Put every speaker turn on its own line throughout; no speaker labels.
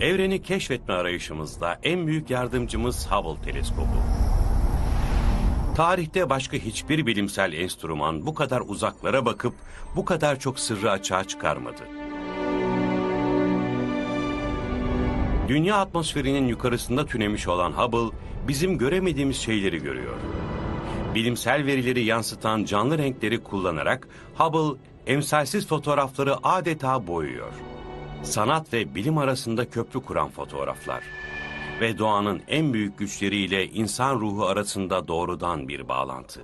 Evreni keşfetme arayışımızda en büyük yardımcımız Hubble teleskobu. Tarihte başka hiçbir bilimsel enstrüman bu kadar uzaklara bakıp bu kadar çok sırrı açığa çıkarmadı. Dünya atmosferinin yukarısında tünemiş olan Hubble bizim göremediğimiz şeyleri görüyor. Bilimsel verileri yansıtan canlı renkleri kullanarak Hubble emsalsiz fotoğrafları adeta boyuyor. Sanat ve bilim arasında köprü kuran fotoğraflar. Ve doğanın en büyük güçleriyle insan ruhu arasında doğrudan bir bağlantı.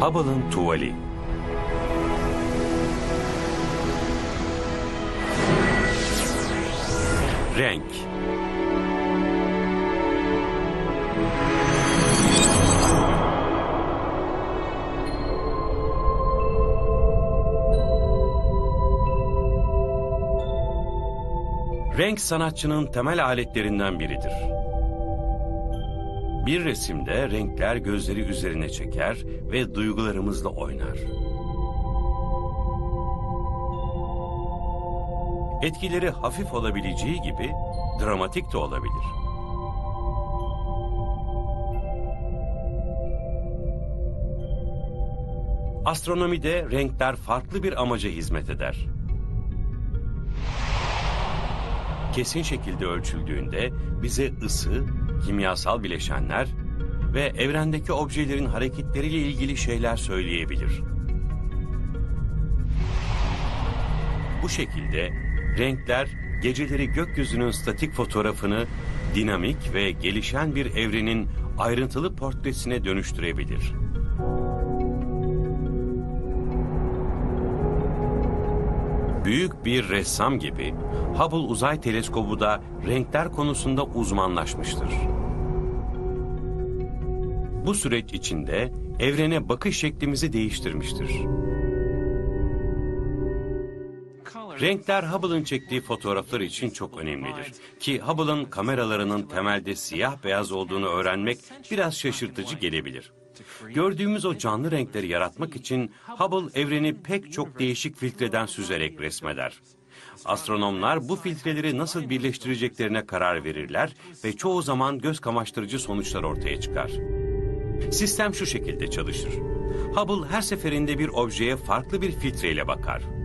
Hubble'ın tuvali. Renk. Renk sanatçının temel aletlerinden biridir. Bir resimde renkler gözleri üzerine çeker ve duygularımızla oynar. Etkileri hafif olabileceği gibi dramatik de olabilir. Astronomide renkler farklı bir amaca hizmet eder. Kesin şekilde ölçüldüğünde bize ısı, kimyasal bileşenler ve evrendeki objelerin hareketleriyle ilgili şeyler söyleyebilir. Bu şekilde renkler geceleri gökyüzünün statik fotoğrafını dinamik ve gelişen bir evrenin ayrıntılı portresine dönüştürebilir. Büyük bir ressam gibi Hubble Uzay Teleskobu da renkler konusunda uzmanlaşmıştır. Bu süreç içinde evrene bakış şeklimizi değiştirmiştir. Renkler Hubble'ın çektiği fotoğraflar için çok önemlidir. Ki Hubble'ın kameralarının temelde siyah beyaz olduğunu öğrenmek biraz şaşırtıcı gelebilir. Gördüğümüz o canlı renkleri yaratmak için Hubble evreni pek çok değişik filtreden süzerek resmeder. Astronomlar bu filtreleri nasıl birleştireceklerine karar verirler ve çoğu zaman göz kamaştırıcı sonuçlar ortaya çıkar. Sistem şu şekilde çalışır. Hubble her seferinde bir objeye farklı bir filtreyle bakar.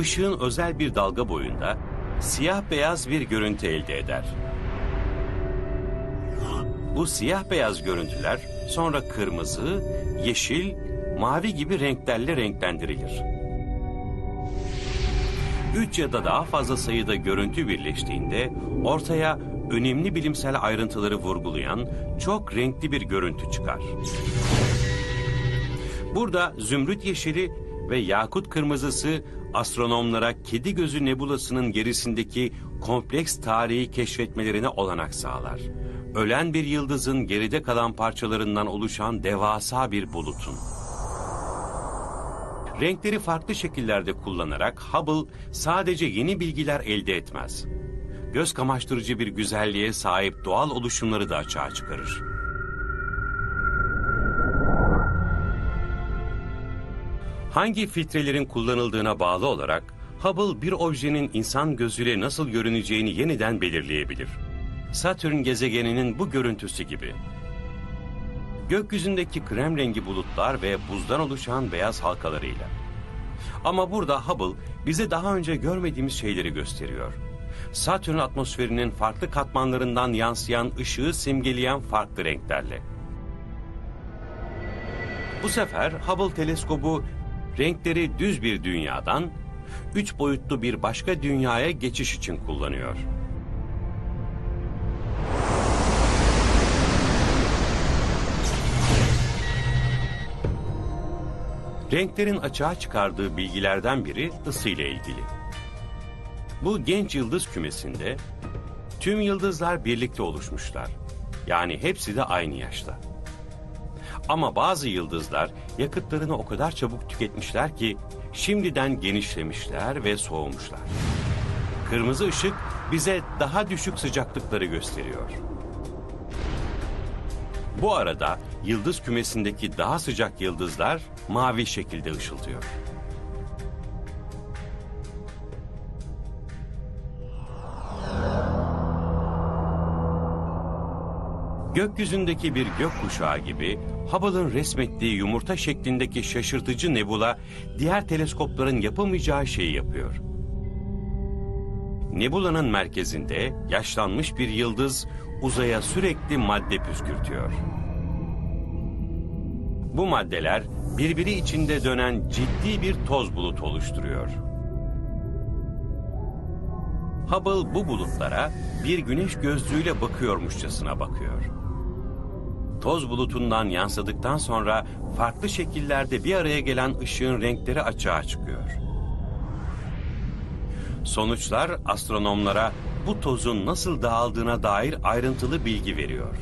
Işığın özel bir dalga boyunda siyah beyaz bir görüntü elde eder. Bu siyah beyaz görüntüler sonra kırmızı, yeşil, mavi gibi renklerle renklendirilir. Üç ya da daha fazla sayıda görüntü birleştiğinde ortaya önemli bilimsel ayrıntıları vurgulayan çok renkli bir görüntü çıkar. Burada zümrüt yeşili ve yakut kırmızısı astronomlara kedi gözü nebulasının gerisindeki kompleks tarihi keşfetmelerine olanak sağlar. Ölen bir yıldızın geride kalan parçalarından oluşan devasa bir bulutun. Renkleri farklı şekillerde kullanarak Hubble sadece yeni bilgiler elde etmez. Göz kamaştırıcı bir güzelliğe sahip doğal oluşumları da açığa çıkarır. Hangi filtrelerin kullanıldığına bağlı olarak Hubble bir objenin insan gözüyle nasıl görüneceğini yeniden belirleyebilir. Satürn gezegeninin bu görüntüsü gibi. Gökyüzündeki krem rengi bulutlar ve buzdan oluşan beyaz halkalarıyla. Ama burada Hubble bize daha önce görmediğimiz şeyleri gösteriyor. Satürn atmosferinin farklı katmanlarından yansıyan ışığı simgeleyen farklı renklerle. Bu sefer Hubble teleskobu renkleri düz bir dünyadan üç boyutlu bir başka dünyaya geçiş için kullanıyor. Renklerin açığa çıkardığı bilgilerden biri ısı ile ilgili. Bu genç yıldız kümesinde tüm yıldızlar birlikte oluşmuşlar. Yani hepsi de aynı yaşta. Ama bazı yıldızlar yakıtlarını o kadar çabuk tüketmişler ki şimdiden genişlemişler ve soğumuşlar. Kırmızı ışık bize daha düşük sıcaklıkları gösteriyor. Bu arada yıldız kümesindeki daha sıcak yıldızlar mavi şekilde ışıltıyor. Gökyüzündeki bir gökkuşağı gibi Hubble'ın resmettiği yumurta şeklindeki şaşırtıcı nebula diğer teleskopların yapamayacağı şeyi yapıyor. Nebulanın merkezinde yaşlanmış bir yıldız uzaya sürekli madde püskürtüyor. Bu maddeler birbiri içinde dönen ciddi bir toz bulutu oluşturuyor. Hubble bu bulutlara bir güneş gözlüğüyle bakıyormuşçasına bakıyor. Toz bulutundan yansıdıktan sonra farklı şekillerde bir araya gelen ışığın renkleri açığa çıkıyor. Sonuçlar astronomlara bu tozun nasıl dağıldığına dair ayrıntılı bilgi veriyor.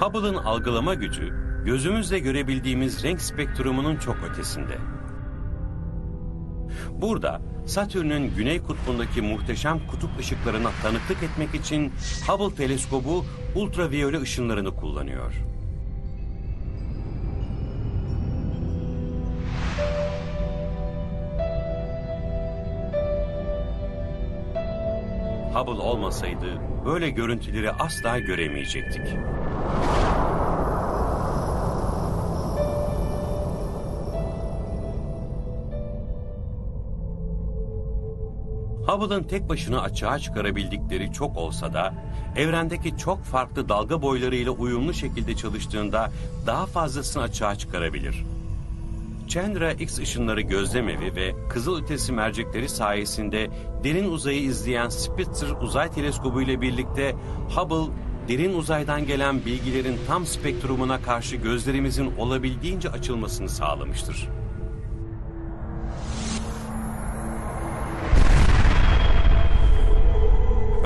Hubble'ın algılama gücü gözümüzle görebildiğimiz renk spektrumunun çok ötesinde. Burada Satürn'ün güney kutbundaki muhteşem kutup ışıklarına tanıklık etmek için Hubble teleskobu ultraviyole ışınlarını kullanıyor. Hubble olmasaydı böyle görüntüleri asla göremeyecektik. Hubble'ın tek başına açığa çıkarabildikleri çok olsa da evrendeki çok farklı dalga boylarıyla uyumlu şekilde çalıştığında daha fazlasını açığa çıkarabilir. Chandra X ışınları gözlemevi ve kızılötesi mercekleri sayesinde derin uzayı izleyen Spitzer uzay teleskobu ile birlikte Hubble derin uzaydan gelen bilgilerin tam spektrumuna karşı gözlerimizin olabildiğince açılmasını sağlamıştır.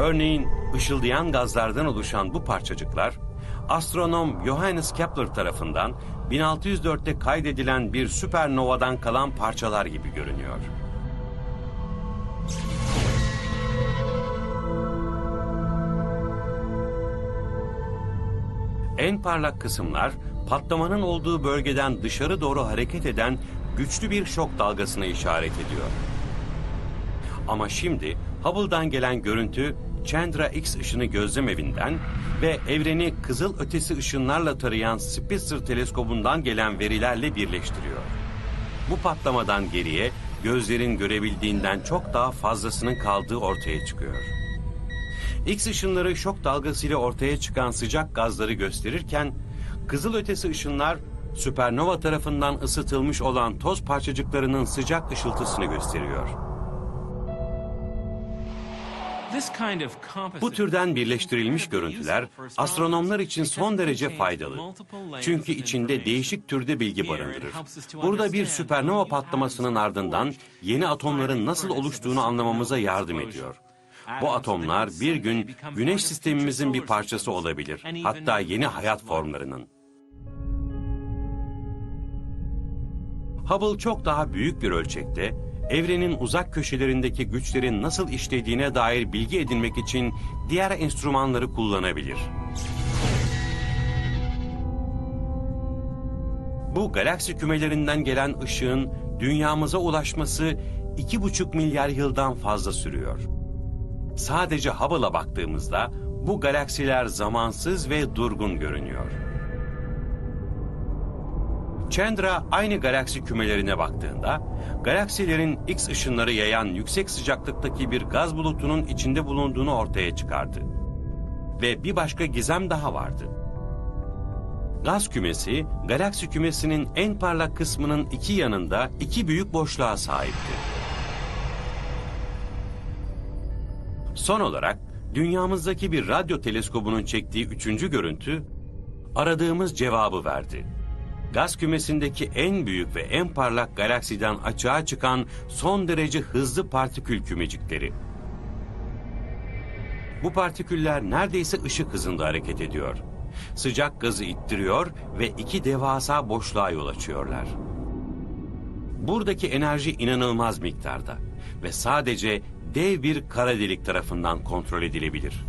Örneğin ışıldayan gazlardan oluşan bu parçacıklar, astronom Johannes Kepler tarafından 1604'te kaydedilen bir süpernovadan kalan parçalar gibi görünüyor. En parlak kısımlar patlamanın olduğu bölgeden dışarı doğru hareket eden güçlü bir şok dalgasına işaret ediyor. Ama şimdi Hubble'dan gelen görüntü Chandra X ışını gözlemevinden ve evreni kızıl ötesi ışınlarla tarayan Spitzer teleskobundan gelen verilerle birleştiriyor. Bu patlamadan geriye gözlerin görebildiğinden çok daha fazlasının kaldığı ortaya çıkıyor. X ışınları şok dalgasıyla ortaya çıkan sıcak gazları gösterirken kızıl ötesi ışınlar süpernova tarafından ısıtılmış olan toz parçacıklarının sıcak ışıltısını gösteriyor. Bu türden birleştirilmiş görüntüler astronomlar için son derece faydalı. Çünkü içinde değişik türde bilgi barındırır. Burada bir süpernova patlamasının ardından yeni atomların nasıl oluştuğunu anlamamıza yardım ediyor. Bu atomlar bir gün güneş sistemimizin bir parçası olabilir. Hatta yeni hayat formlarının. Hubble çok daha büyük bir ölçekte evrenin uzak köşelerindeki güçlerin nasıl işlediğine dair bilgi edinmek için diğer enstrümanları kullanabilir. Bu galaksi kümelerinden gelen ışığın dünyamıza ulaşması iki buçuk milyar yıldan fazla sürüyor. Sadece Hubble'a baktığımızda bu galaksiler zamansız ve durgun görünüyor. Chandra aynı galaksi kümelerine baktığında, galaksilerin X ışınları yayan yüksek sıcaklıktaki bir gaz bulutunun içinde bulunduğunu ortaya çıkardı. Ve bir başka gizem daha vardı. Gaz kümesi, galaksi kümesinin en parlak kısmının iki yanında iki büyük boşluğa sahipti. Son olarak, dünyamızdaki bir radyo teleskobunun çektiği üçüncü görüntü, aradığımız cevabı verdi gaz kümesindeki en büyük ve en parlak galaksiden açığa çıkan son derece hızlı partikül kümecikleri. Bu partiküller neredeyse ışık hızında hareket ediyor Sıcak gazı ittiriyor ve iki devasa boşluğa yol açıyorlar. Buradaki enerji inanılmaz miktarda ve sadece dev bir kara delik tarafından kontrol edilebilir.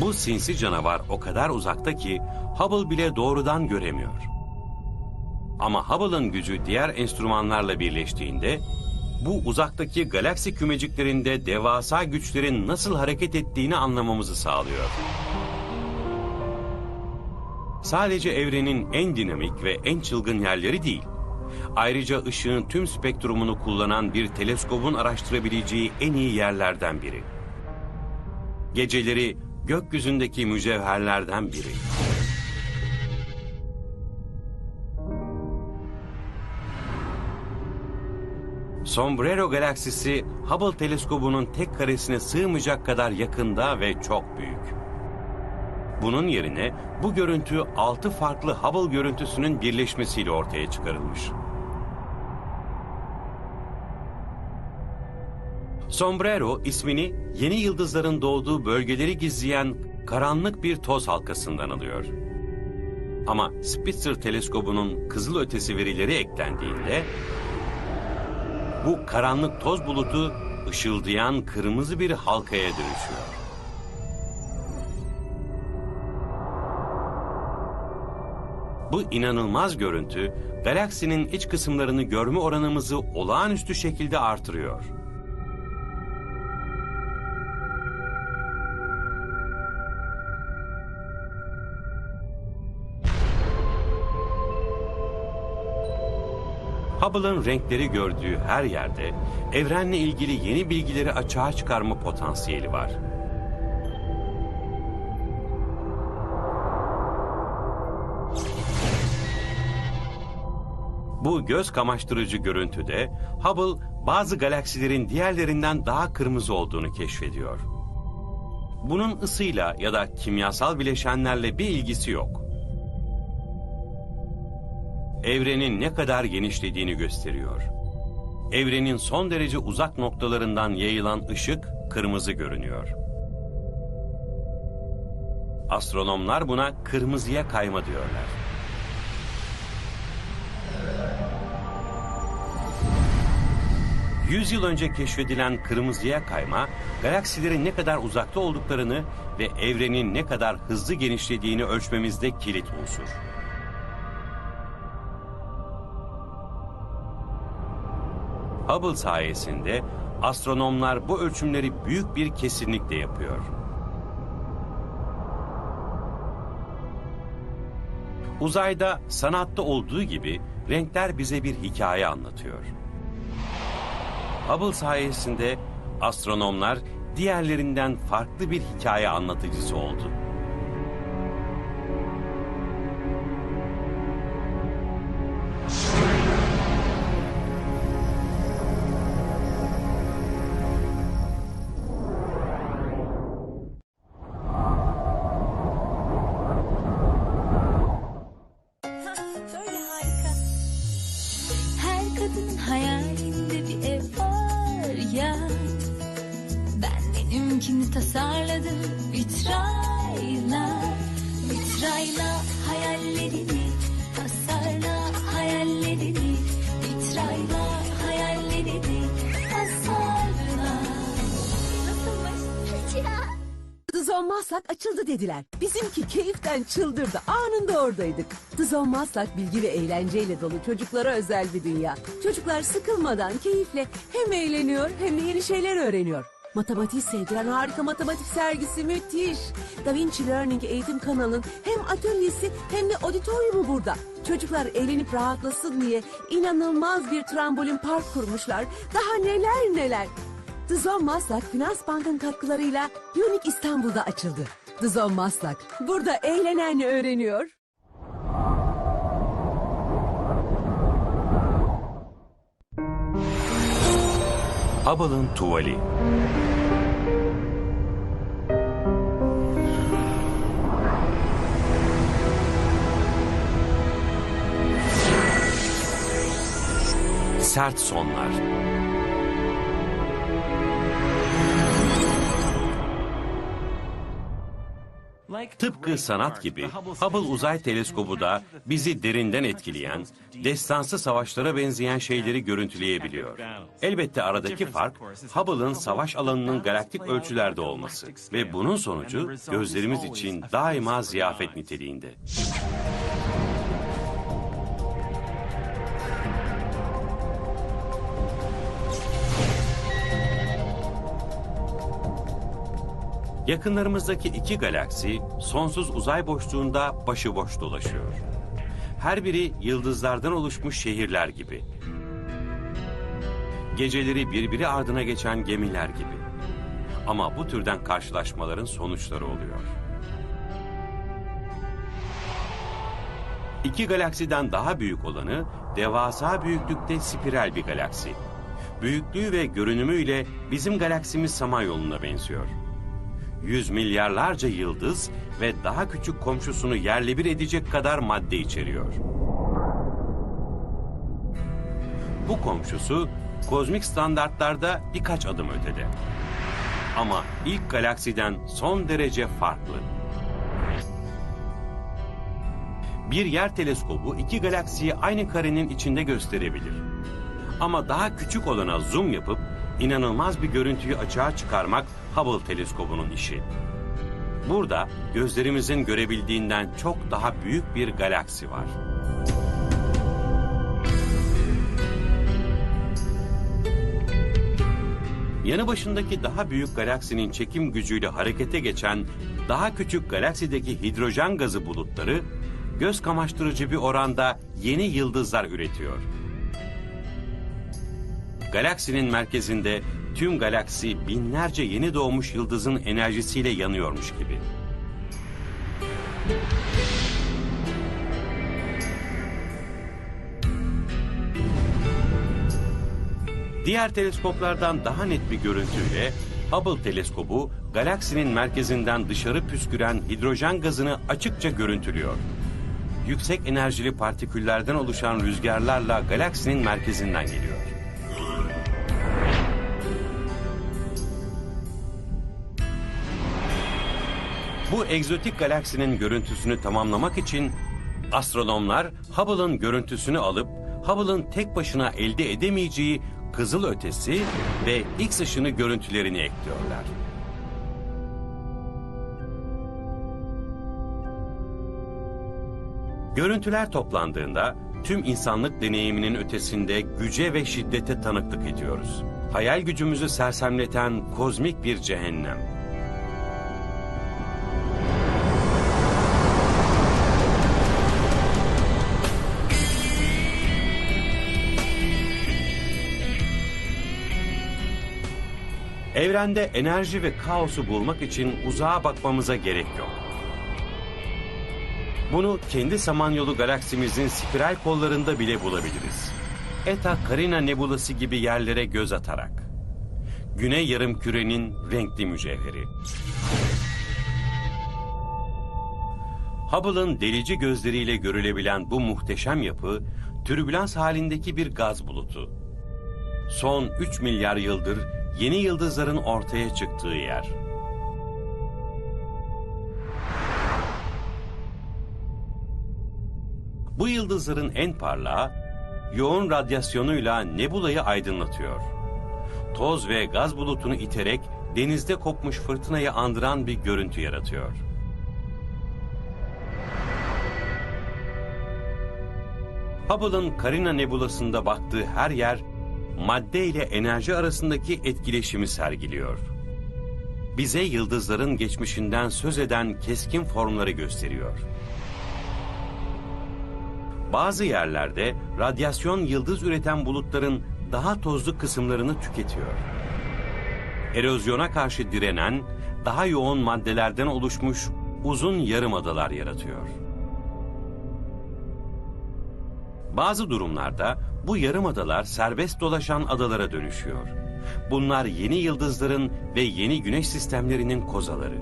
Bu sinsi canavar o kadar uzakta ki Hubble bile doğrudan göremiyor. Ama Hubble'ın gücü diğer enstrümanlarla birleştiğinde bu uzaktaki galaksi kümeciklerinde devasa güçlerin nasıl hareket ettiğini anlamamızı sağlıyor. Sadece evrenin en dinamik ve en çılgın yerleri değil. Ayrıca ışığın tüm spektrumunu kullanan bir teleskobun araştırabileceği en iyi yerlerden biri. Geceleri gökyüzündeki mücevherlerden biri. Sombrero galaksisi Hubble teleskobunun tek karesine sığmayacak kadar yakında ve çok büyük. Bunun yerine bu görüntü altı farklı Hubble görüntüsünün birleşmesiyle ortaya çıkarılmış. Sombrero ismini yeni yıldızların doğduğu bölgeleri gizleyen karanlık bir toz halkasından alıyor. Ama Spitzer teleskobunun kızıl ötesi verileri eklendiğinde bu karanlık toz bulutu ışıldayan kırmızı bir halkaya dönüşüyor. Bu inanılmaz görüntü galaksinin iç kısımlarını görme oranımızı olağanüstü şekilde artırıyor. Hubble'ın renkleri gördüğü her yerde evrenle ilgili yeni bilgileri açığa çıkarma potansiyeli var. Bu göz kamaştırıcı görüntüde Hubble bazı galaksilerin diğerlerinden daha kırmızı olduğunu keşfediyor. Bunun ısıyla ya da kimyasal bileşenlerle bir ilgisi yok evrenin ne kadar genişlediğini gösteriyor. Evrenin son derece uzak noktalarından yayılan ışık kırmızı görünüyor. Astronomlar buna kırmızıya kayma diyorlar. Yüz yıl önce keşfedilen kırmızıya kayma, galaksilerin ne kadar uzakta olduklarını ve evrenin ne kadar hızlı genişlediğini ölçmemizde kilit unsur. Hubble sayesinde astronomlar bu ölçümleri büyük bir kesinlikle yapıyor. Uzayda sanatta olduğu gibi renkler bize bir hikaye anlatıyor. Hubble sayesinde astronomlar diğerlerinden farklı bir hikaye anlatıcısı oldu.
Ya. Ben benimkini tasarladım vitrayla. Vitrayla hayallerini
Olmazsak açıldı dediler. Bizimki keyiften çıldırdı. Anında oradaydık. Olmazsak bilgi ve eğlenceyle dolu çocuklara özel bir dünya. Çocuklar sıkılmadan keyifle hem eğleniyor hem de yeni şeyler öğreniyor. Matematiği sevdiren harika matematik sergisi müthiş. Da Vinci Learning eğitim kanalının hem atölyesi hem de auditoriumu burada. Çocuklar eğlenip rahatlasın diye inanılmaz bir trambolin park kurmuşlar. Daha neler neler. The Zone Maslak Finans Bank'ın katkılarıyla Unique İstanbul'da açıldı. The Zone Maslak burada eğlenen öğreniyor.
Hubble'ın tuvali. sert sonlar. Tıpkı sanat gibi Hubble Uzay Teleskobu da bizi derinden etkileyen, destansı savaşlara benzeyen şeyleri görüntüleyebiliyor. Elbette aradaki fark Hubble'ın savaş alanının galaktik ölçülerde olması ve bunun sonucu gözlerimiz için daima ziyafet niteliğinde. Yakınlarımızdaki iki galaksi sonsuz uzay boşluğunda başıboş dolaşıyor. Her biri yıldızlardan oluşmuş şehirler gibi. Geceleri birbiri ardına geçen gemiler gibi. Ama bu türden karşılaşmaların sonuçları oluyor. İki galaksiden daha büyük olanı devasa büyüklükte spiral bir galaksi. Büyüklüğü ve görünümüyle bizim galaksimiz Samanyolu'na benziyor. Yüz milyarlarca yıldız ve daha küçük komşusunu yerle bir edecek kadar madde içeriyor. Bu komşusu kozmik standartlarda birkaç adım ötede. Ama ilk galaksiden son derece farklı. Bir yer teleskobu iki galaksiyi aynı karenin içinde gösterebilir. Ama daha küçük olana zoom yapıp inanılmaz bir görüntüyü açığa çıkarmak Hubble teleskobunun işi. Burada gözlerimizin görebildiğinden çok daha büyük bir galaksi var. Yanı başındaki daha büyük galaksinin çekim gücüyle harekete geçen daha küçük galaksideki hidrojen gazı bulutları göz kamaştırıcı bir oranda yeni yıldızlar üretiyor. Galaksinin merkezinde tüm galaksi binlerce yeni doğmuş yıldızın enerjisiyle yanıyormuş gibi. Diğer teleskoplardan daha net bir görüntüyle Hubble teleskobu galaksinin merkezinden dışarı püsküren hidrojen gazını açıkça görüntülüyor. Yüksek enerjili partiküllerden oluşan rüzgarlarla galaksinin merkezinden geliyor. Bu egzotik galaksinin görüntüsünü tamamlamak için astronomlar Hubble'ın görüntüsünü alıp Hubble'ın tek başına elde edemeyeceği kızıl ötesi ve X ışını görüntülerini ekliyorlar. Görüntüler toplandığında tüm insanlık deneyiminin ötesinde güce ve şiddete tanıklık ediyoruz. Hayal gücümüzü sersemleten kozmik bir cehennem. Evrende enerji ve kaosu bulmak için uzağa bakmamıza gerek yok. Bunu kendi Samanyolu galaksimizin spiral kollarında bile bulabiliriz. Eta Carina nebulası gibi yerlere göz atarak. Güney yarım kürenin renkli mücevheri. Hubble'ın delici gözleriyle görülebilen bu muhteşem yapı, türbülans halindeki bir gaz bulutu. Son 3 milyar yıldır yeni yıldızların ortaya çıktığı yer. Bu yıldızların en parlağı, yoğun radyasyonuyla nebulayı aydınlatıyor. Toz ve gaz bulutunu iterek denizde kopmuş fırtınayı andıran bir görüntü yaratıyor. Hubble'ın Carina nebulasında baktığı her yer madde ile enerji arasındaki etkileşimi sergiliyor. Bize yıldızların geçmişinden söz eden keskin formları gösteriyor. Bazı yerlerde radyasyon yıldız üreten bulutların daha tozlu kısımlarını tüketiyor. Erozyona karşı direnen, daha yoğun maddelerden oluşmuş uzun yarımadalar yaratıyor. Bazı durumlarda bu yarım adalar serbest dolaşan adalara dönüşüyor. Bunlar yeni yıldızların ve yeni güneş sistemlerinin kozaları.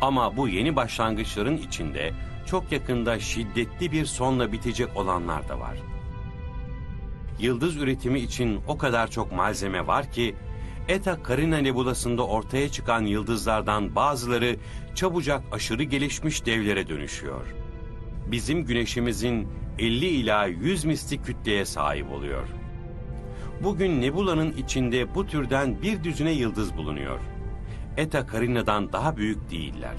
Ama bu yeni başlangıçların içinde çok yakında şiddetli bir sonla bitecek olanlar da var. Yıldız üretimi için o kadar çok malzeme var ki Eta Carina nebulasında ortaya çıkan yıldızlardan bazıları çabucak aşırı gelişmiş devlere dönüşüyor. Bizim güneşimizin 50 ila 100 misli kütleye sahip oluyor. Bugün nebulanın içinde bu türden bir düzine yıldız bulunuyor. Eta Carina'dan daha büyük değiller.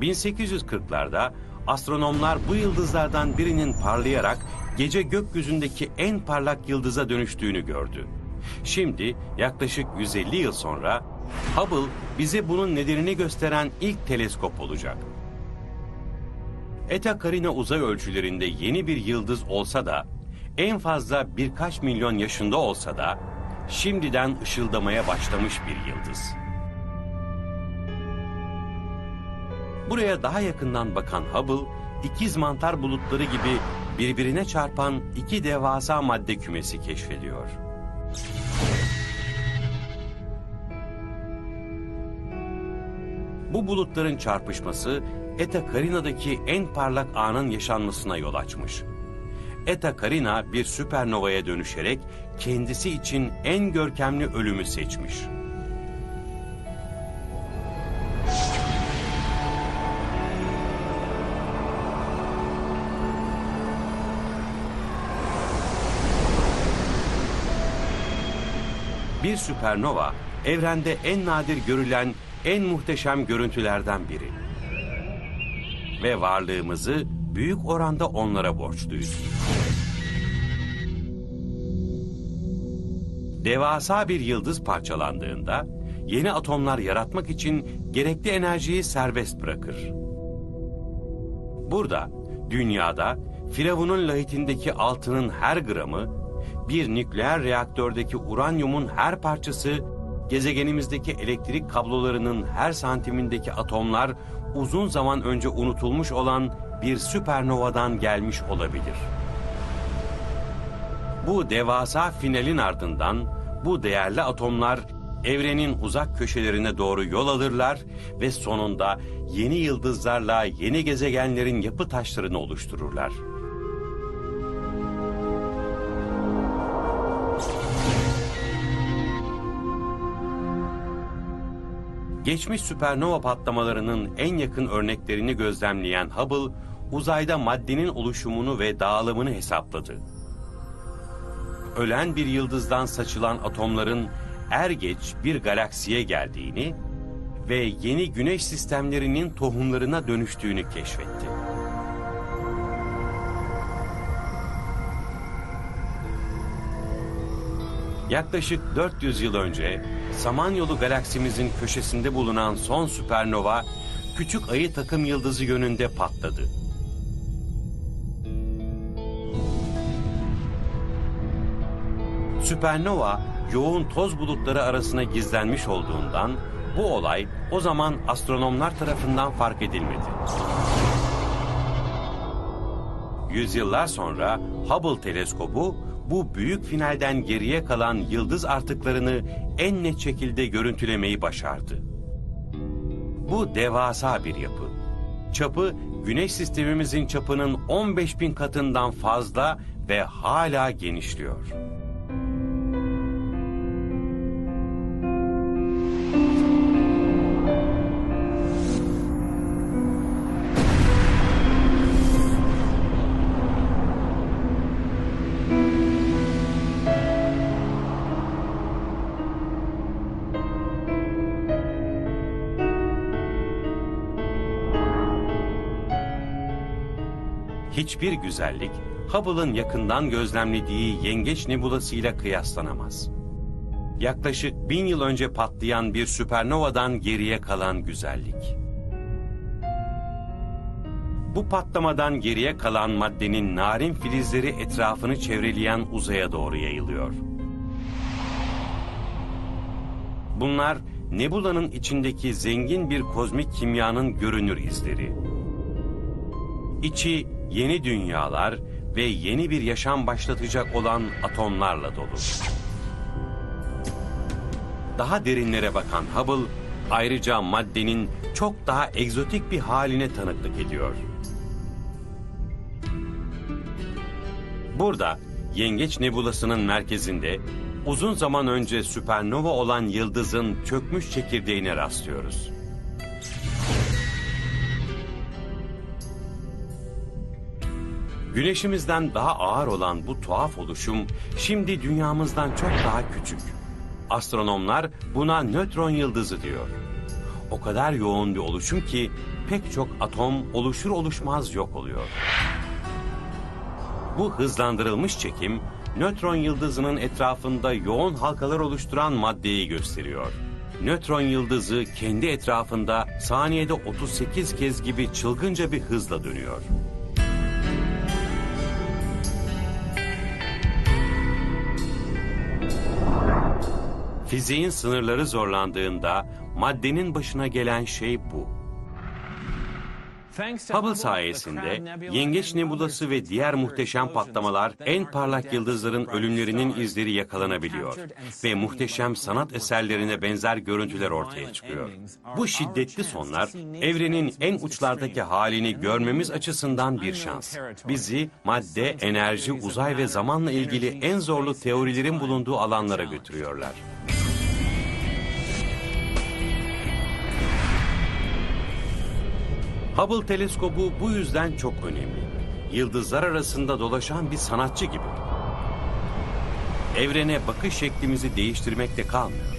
1840'larda astronomlar bu yıldızlardan birinin parlayarak gece gökyüzündeki en parlak yıldıza dönüştüğünü gördü. Şimdi yaklaşık 150 yıl sonra Hubble bize bunun nedenini gösteren ilk teleskop olacak. Eta Carina uzay ölçülerinde yeni bir yıldız olsa da en fazla birkaç milyon yaşında olsa da şimdiden ışıldamaya başlamış bir yıldız. Buraya daha yakından bakan Hubble, ikiz mantar bulutları gibi birbirine çarpan iki devasa madde kümesi keşfediyor. Bu bulutların çarpışması Eta Carina'daki en parlak anın yaşanmasına yol açmış. Eta Carina bir süpernovaya dönüşerek kendisi için en görkemli ölümü seçmiş. Bir süpernova evrende en nadir görülen en muhteşem görüntülerden biri. Ve varlığımızı büyük oranda onlara borçluyuz. Devasa bir yıldız parçalandığında yeni atomlar yaratmak için gerekli enerjiyi serbest bırakır. Burada, dünyada Firavun'un lahitindeki altının her gramı, bir nükleer reaktördeki uranyumun her parçası, gezegenimizdeki elektrik kablolarının her santimindeki atomlar uzun zaman önce unutulmuş olan bir süpernovadan gelmiş olabilir. Bu devasa finalin ardından bu değerli atomlar evrenin uzak köşelerine doğru yol alırlar ve sonunda yeni yıldızlarla yeni gezegenlerin yapı taşlarını oluştururlar. Geçmiş süpernova patlamalarının en yakın örneklerini gözlemleyen Hubble, uzayda maddenin oluşumunu ve dağılımını hesapladı. Ölen bir yıldızdan saçılan atomların er geç bir galaksiye geldiğini ve yeni güneş sistemlerinin tohumlarına dönüştüğünü keşfetti. Yaklaşık 400 yıl önce Samanyolu galaksimizin köşesinde bulunan son süpernova küçük ayı takım yıldızı yönünde patladı. Süpernova yoğun toz bulutları arasına gizlenmiş olduğundan bu olay o zaman astronomlar tarafından fark edilmedi. Yüzyıllar sonra Hubble teleskobu bu büyük finalden geriye kalan yıldız artıklarını en net şekilde görüntülemeyi başardı. Bu devasa bir yapı. Çapı güneş sistemimizin çapının 15 bin katından fazla ve hala genişliyor. Hiçbir güzellik Hubble'ın yakından gözlemlediği Yengeç Nebulası'yla kıyaslanamaz. Yaklaşık bin yıl önce patlayan bir süpernovadan geriye kalan güzellik. Bu patlamadan geriye kalan maddenin narin filizleri etrafını çevreleyen uzaya doğru yayılıyor. Bunlar nebulanın içindeki zengin bir kozmik kimyanın görünür izleri. İçi yeni dünyalar ve yeni bir yaşam başlatacak olan atomlarla dolu. Daha derinlere bakan Hubble, Ayrıca maddenin çok daha egzotik bir haline tanıklık ediyor. Burada Yengeç Nebulası'nın merkezinde uzun zaman önce süpernova olan yıldızın çökmüş çekirdeğine rastlıyoruz. Güneşimizden daha ağır olan bu tuhaf oluşum şimdi dünyamızdan çok daha küçük. Astronomlar buna nötron yıldızı diyor. O kadar yoğun bir oluşum ki pek çok atom oluşur oluşmaz yok oluyor. Bu hızlandırılmış çekim nötron yıldızının etrafında yoğun halkalar oluşturan maddeyi gösteriyor. Nötron yıldızı kendi etrafında saniyede 38 kez gibi çılgınca bir hızla dönüyor. Fiziğin sınırları zorlandığında maddenin başına gelen şey bu. Hubble sayesinde Yengeç Nebulası ve diğer muhteşem patlamalar en parlak yıldızların ölümlerinin izleri yakalanabiliyor ve muhteşem sanat eserlerine benzer görüntüler ortaya çıkıyor. Bu şiddetli sonlar evrenin en uçlardaki halini görmemiz açısından bir şans. Bizi madde, enerji, uzay ve zamanla ilgili en zorlu teorilerin bulunduğu alanlara götürüyorlar. Hubble teleskobu bu yüzden çok önemli. Yıldızlar arasında dolaşan bir sanatçı gibi. Evrene bakış şeklimizi değiştirmekle kalmıyor.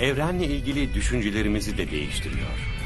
Evrenle ilgili düşüncelerimizi de değiştiriyor.